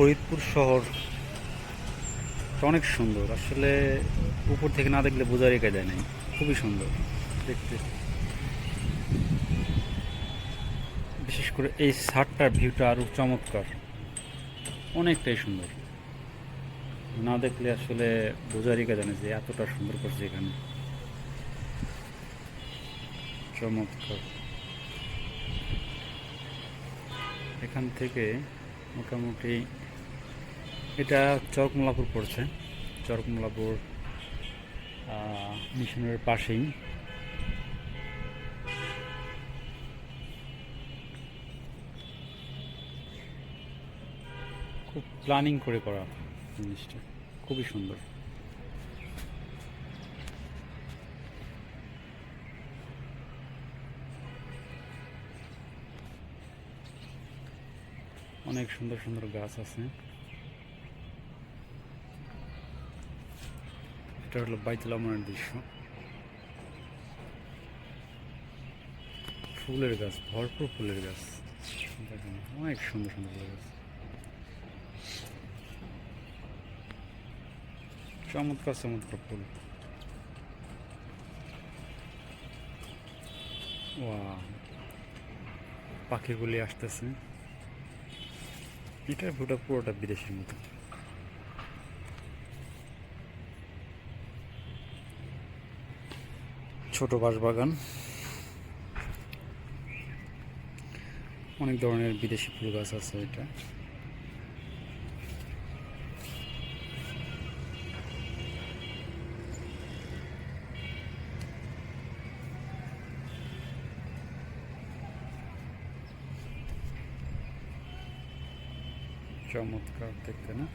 ফরিদপুর শহর। অনেক সুন্দর। আসলে উপর থেকে না দেখলে বোঝারই কায়দায় নাই। খুবই সুন্দর দেখতে। বিশেষ করে এই ছাদটার ভিউটা আরও চমৎকার। অনেকটাই সুন্দর। না দেখলে আসলে বোঝারই কায়দা নেই যে এতটা সুন্দর করছে এখানে। চমৎকার। এখান থেকে মোটামুটি এটা চরকমলাপুর পড়ছে। চরকমলাপুর মিশনের পাশেই। খুব প্ল্যানিং করে করা জিনিসটা। খুবই সুন্দর। অনেক সুন্দর সুন্দর গাছ আছে। এটা হলো বাইতুল আমনের দৃশ্য। ফুলের গাছ, ভরপুর ফুলের গাছ। দেখেন, অনেক সুন্দর সুন্দর ফুলের গাছ। চমৎকার চমৎকার ফুল। পাখিগুলি আসতেছে। এটা পুরোটা পুরোটা বিদেশের মতো। ছোট বাঁশবাগান। অনেক ধরনের বিদেশি ফুল গাছ আছে এটা। চমৎকার দেখতে না?